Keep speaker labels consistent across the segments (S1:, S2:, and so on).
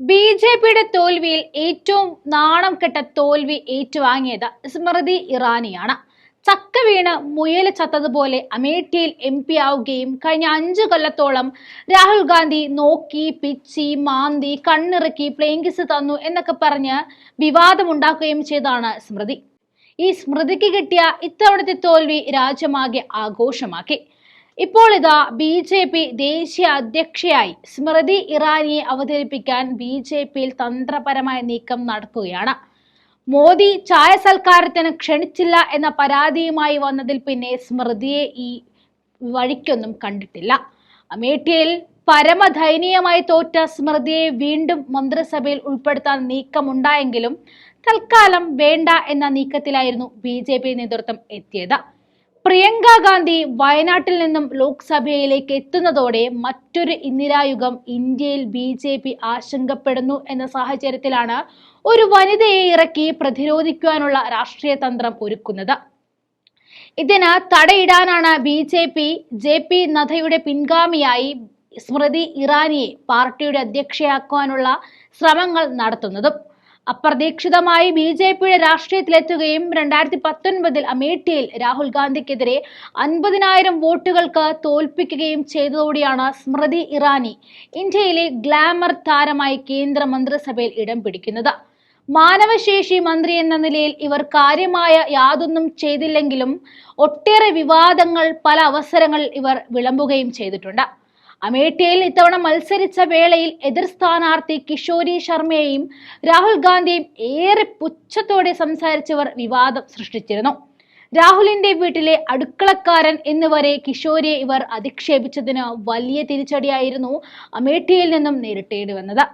S1: B J പിയുടെ തോൽവിയിൽ ഏറ്റവും നാണം കെട്ട തോൽവി ഏറ്റുവാങ്ങിയത് സ്മൃതി ഇറാനിയാണ്. ചക്ക വീണ് മുയൽ ചത്തതുപോലെ അമേഠിയിൽ എം പി ആവുകയും കഴിഞ്ഞ അഞ്ചു കൊല്ലത്തോളം രാഹുൽ ഗാന്ധി നോക്കി പിച്ചി മാന്തി കണ്ണിറക്കി പ്ലേങ്കിസ് തന്നു എന്നൊക്കെ പറഞ്ഞ് വിവാദമുണ്ടാക്കുകയും ചെയ്താണ് സ്മൃതി. ഈ സ്മൃതിക്ക് കിട്ടിയ ഇത്തവണത്തെ തോൽവി രാജ്യമാകെ ആഘോഷമാക്കി. ഇപ്പോൾ ഇതാ ബി ജെ പി ദേശീയ അധ്യക്ഷയായി സ്മൃതി ഇറാനിയെ അവതരിപ്പിക്കാൻ ബി ജെ പിയിൽ തന്ത്രപരമായ നീക്കം നടക്കുകയാണ്. മോദി ചായ സൽക്കാരത്തിന് ക്ഷണിച്ചില്ല എന്ന പരാതിയുമായി വന്നതിൽ പിന്നെ സ്മൃതിയെ ഈ വഴിക്കൊന്നും കണ്ടിട്ടില്ല. അമേഠിയിൽ പരമദയനീയമായി തോറ്റ സ്മൃതിയെ വീണ്ടും മന്ത്രിസഭയിൽ ഉൾപ്പെടുത്താൻ നീക്കമുണ്ടായെങ്കിലും തൽക്കാലം വേണ്ട എന്ന നീക്കത്തിലായിരുന്നു ബി നേതൃത്വം എത്തിയത്. പ്രിയങ്ക ഗാന്ധി വയനാട്ടിൽ നിന്നും ലോക്സഭയിലേക്ക് എത്തുന്നതോടെ മറ്റൊരു ഇന്ദിരായുഗം ഇന്ത്യയിൽ ബി ജെ പി ആശങ്കപ്പെടുന്നു എന്ന സാഹചര്യത്തിലാണ് ഒരു വനിതയെ ഇറക്കി പ്രതിരോധിക്കുവാനുള്ള രാഷ്ട്രീയ തന്ത്രം ഒരുക്കുന്നത്. ഇതിന് തടയിടാനാണ് B J P J P നദ്ദയുടെ പിൻഗാമിയായി സ്മൃതി ഇറാനിയെ പാർട്ടിയുടെ അധ്യക്ഷയാക്കുവാനുള്ള ശ്രമങ്ങൾ നടത്തുന്നതും. അപ്രതീക്ഷിതമായി ബി ജെ പിയുടെ രാഷ്ട്രീയത്തിലെത്തുകയും രണ്ടായിരത്തി പത്തൊൻപതിൽ അമേഠിയിൽ രാഹുൽ ഗാന്ധിക്കെതിരെ അൻപതിനായിരം വോട്ടുകൾക്ക് തോൽപ്പിക്കുകയും ചെയ്തതോടെയാണ് സ്മൃതി ഇറാനി ഇന്ത്യയിലെ ഗ്ലാമർ താരമായി കേന്ദ്ര മന്ത്രിസഭയിൽ ഇടം പിടിക്കുന്നത്. മാനവശേഷി മന്ത്രി എന്ന നിലയിൽ ഇവർ കാര്യമായ യാതൊന്നും ചെയ്തില്ലെങ്കിലും ഒട്ടേറെ വിവാദങ്ങൾ പല അവസരങ്ങളിൽ ഇവർ വിളമ്പുകയും ചെയ്തിട്ടുണ്ട്. അമേഠിയിൽ ഇത്തവണ മത്സരിച്ച വേളയിൽ എതിർ സ്ഥാനാർത്ഥി കിഷോരി ശർമ്മയെയും രാഹുൽ ഗാന്ധിയും ഏറെ പുച്ഛത്തോടെ സംസാരിച്ചവർ വിവാദം സൃഷ്ടിച്ചിരുന്നു. രാഹുലിന്റെ വീട്ടിലെ അടുക്കളക്കാരൻ എന്നുവരെ കിഷോരിയെ ഇവർ അധിക്ഷേപിച്ചതിന് വലിയ തിരിച്ചടിയായിരുന്നു അമേഠിയിൽ നിന്നും നേരിട്ടേണ്ടി വന്നത്.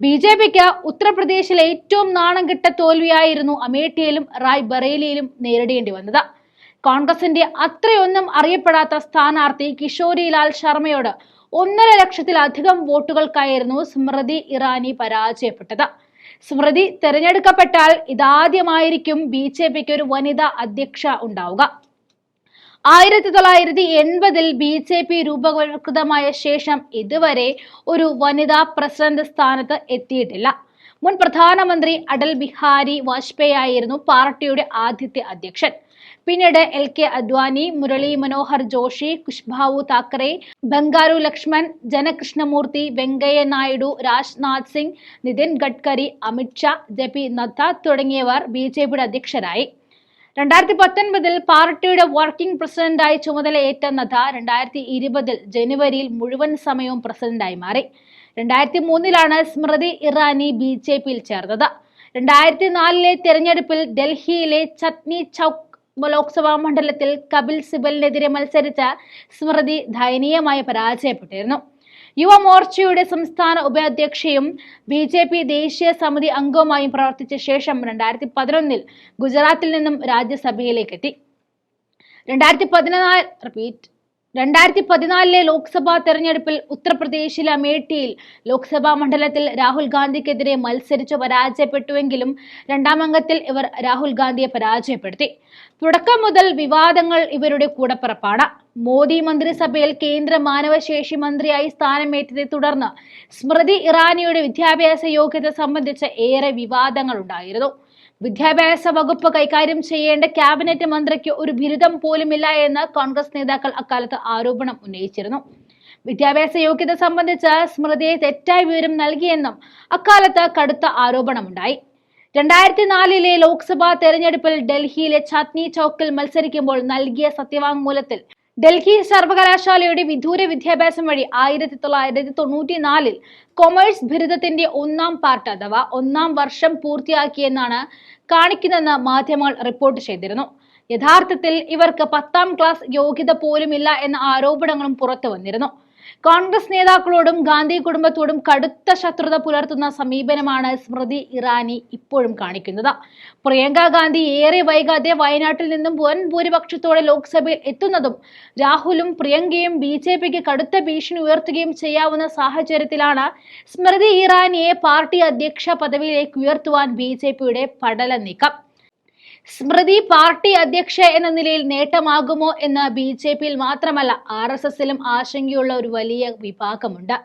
S1: ബി ജെ പിക്ക് ഉത്തർപ്രദേശിലെ ഏറ്റവും നാണം കെട്ട തോൽവിയായിരുന്നു അമേഠിയിലും റായ് ബറേലിയിലും നേരിടേണ്ടി വന്നത്. കോൺഗ്രസിന്റെ അത്രയൊന്നും അറിയപ്പെടാത്ത സ്ഥാനാർത്ഥി കിഷോരിലാൽ ശർമ്മയോട് ഒന്നര ലക്ഷത്തിലധികം വോട്ടുകൾക്കായിരുന്നു സ്മൃതി ഇറാനി പരാജയപ്പെട്ടത്. സ്മൃതി തെരഞ്ഞെടുക്കപ്പെട്ടാൽ ഇതാദ്യമായിരിക്കും ബി ജെ പിക്ക് ഒരു വനിതാ അധ്യക്ഷ ഉണ്ടാവുക. ആയിരത്തി തൊള്ളായിരത്തി എൺപതിൽ ബി ജെ പി രൂപവൽകൃതമായ ശേഷം ഇതുവരെ ഒരു വനിതാ പ്രസിഡന്റ് സ്ഥാനത്ത് എത്തിയിട്ടില്ല. മുൻ പ്രധാനമന്ത്രി അടൽ ബിഹാരി വാജ്പേയി ആയിരുന്നു പാർട്ടിയുടെ ആദ്യത്തെ അധ്യക്ഷൻ. പിന്നീട് L K Advani Murli Manohar Joshi കുഷ്ഭാവു Thackeray Bangaru Laxman Jana Krishnamurthi Venkaiah Naidu Rajnath Singh Nitin Gadkari Amit Shah J P Nadda തുടങ്ങിയവർ ബി ജെ പിയുടെ അധ്യക്ഷരായി. രണ്ടായിരത്തി പത്തൊൻപതിൽ പാർട്ടിയുടെ വർക്കിംഗ് പ്രസിഡന്റായി ചുമതലയേറ്റ നദ്ദ രണ്ടായിരത്തി ഇരുപതിൽ ജനുവരിയിൽ മുഴുവൻ സമയവും പ്രസിഡന്റായി മാറി. രണ്ടായിരത്തി മൂന്നിലാണ് സ്മൃതി ഇറാനി ബി ജെ പിയിൽ ചേർന്നത്. രണ്ടായിരത്തി നാലിലെ തെരഞ്ഞെടുപ്പിൽ ഡൽഹിയിലെ ചട്നി ചൌക്ക് ലോക്സഭാ മണ്ഡലത്തിൽ കപിൽ സിബലിനെതിരെ മത്സരിച്ച സ്മൃതി ദയനീയമായി പരാജയപ്പെട്ടിരുന്നു. യുവമോർച്ചയുടെ സംസ്ഥാന ഉപാധ്യക്ഷയും ബി ജെ പി ദേശീയ സമിതി അംഗവുമായും പ്രവർത്തിച്ച ശേഷം രണ്ടായിരത്തി പതിനൊന്നിൽ ഗുജറാത്തിൽ നിന്നും രാജ്യസഭയിലേക്കെത്തി രണ്ടായിരത്തി പതിനാല് റിപ്പീറ്റ് രണ്ടായിരത്തി പതിനാലിലെ ലോക്സഭാ തെരഞ്ഞെടുപ്പിൽ ഉത്തർപ്രദേശിലെ അമേഠിയിൽ ലോക്സഭാ മണ്ഡലത്തിൽ രാഹുൽ ഗാന്ധിക്കെതിരെ മത്സരിച്ചു പരാജയപ്പെട്ടുവെങ്കിലും രണ്ടാം അംഗത്തിൽ ഇവർ രാഹുൽ ഗാന്ധിയെ പരാജയപ്പെടുത്തി. തുടക്കം മുതൽ വിവാദങ്ങൾ ഇവരുടെ കൂടപ്പിറപ്പാണ്. മോദി മന്ത്രിസഭയിൽ കേന്ദ്ര മാനവശേഷി മന്ത്രിയായി സ്ഥാനമേറ്റതെ തുടർന്ന് സ്മൃതി ഇറാനിയുടെ വിദ്യാഭ്യാസ യോഗ്യത സംബന്ധിച്ച് ഏറെ വിവാദങ്ങൾ ഉണ്ടായിരുന്നു. വിദ്യാഭ്യാസ വകുപ്പ് കൈകാര്യം ചെയ്യേണ്ട ക്യാബിനറ്റ് മന്ത്രിക്ക് ഒരു ബിരുദം പോലുമില്ല എന്ന് കോൺഗ്രസ് നേതാക്കൾ അക്കാലത്ത് ആരോപണം ഉന്നയിച്ചിരുന്നു. വിദ്യാഭ്യാസ യോഗ്യത സംബന്ധിച്ച് സ്മൃതിയെ തെറ്റായ വിവരം നൽകിയെന്നും അക്കാലത്ത് കടുത്ത ആരോപണമുണ്ടായി. രണ്ടായിരത്തി നാലിലെ ലോക്സഭാ തെരഞ്ഞെടുപ്പിൽ ഡൽഹിയിലെ ചാത്നി ചൌക്കിൽ മത്സരിക്കുമ്പോൾ നൽകിയ സത്യവാങ്മൂലത്തിൽ ഡൽഹി സർവകലാശാലയുടെ വിദൂര വിദ്യാഭ്യാസം വഴി ആയിരത്തി തൊള്ളായിരത്തി തൊണ്ണൂറ്റി നാലിൽ കൊമേഴ്സ് ബിരുദത്തിന്റെ ഒന്നാം പാർട്ട് അഥവാ ഒന്നാം വർഷം പൂർത്തിയാക്കിയെന്നാണ് കാണിക്കുന്നതെന്ന് മാധ്യമങ്ങൾ റിപ്പോർട്ട് ചെയ്തിരുന്നു. യഥാർത്ഥത്തിൽ ഇവർക്ക് പത്താം ക്ലാസ് യോഗ്യത പോലുമില്ല എന്ന ആരോപണങ്ങളും പുറത്തു വന്നിരുന്നു. കോൺഗ്രസ് നേതാക്കളോടും ഗാന്ധി കുടുംബത്തോടും കടുത്ത ശത്രുത പുലർത്തുന്ന സമീപനമാണ് സ്മൃതി ഇറാനി ഇപ്പോഴും കാണിക്കുന്നത്. പ്രിയങ്ക ഗാന്ധി ഏറെ വൈകാതെ വയനാട്ടിൽ നിന്നും വൻ ഭൂരിപക്ഷത്തോടെ ലോക്സഭയിൽ എത്തുന്നതും രാഹുലും പ്രിയങ്കയും ബി ജെ പിക്ക് കടുത്ത ഭീഷണി ഉയർത്തുകയും ചെയ്യാവുന്ന സാഹചര്യത്തിലാണ് സ്മൃതി ഇറാനിയെ പാർട്ടി അധ്യക്ഷ പദവിയിലേക്ക് ഉയർത്തുവാൻ ബി ജെ പിയുടെ പടല നീക്കം. സ്മൃതി പാർട്ടി അധ്യക്ഷ എന്ന നിലയിൽ നേട്ടമാകുമോ എന്ന് ബി ജെ പിയിൽ മാത്രമല്ല ആർ എസ് എസിലും ആശങ്കയുള്ള ഒരു വലിയ വിഭാഗമുണ്ട്.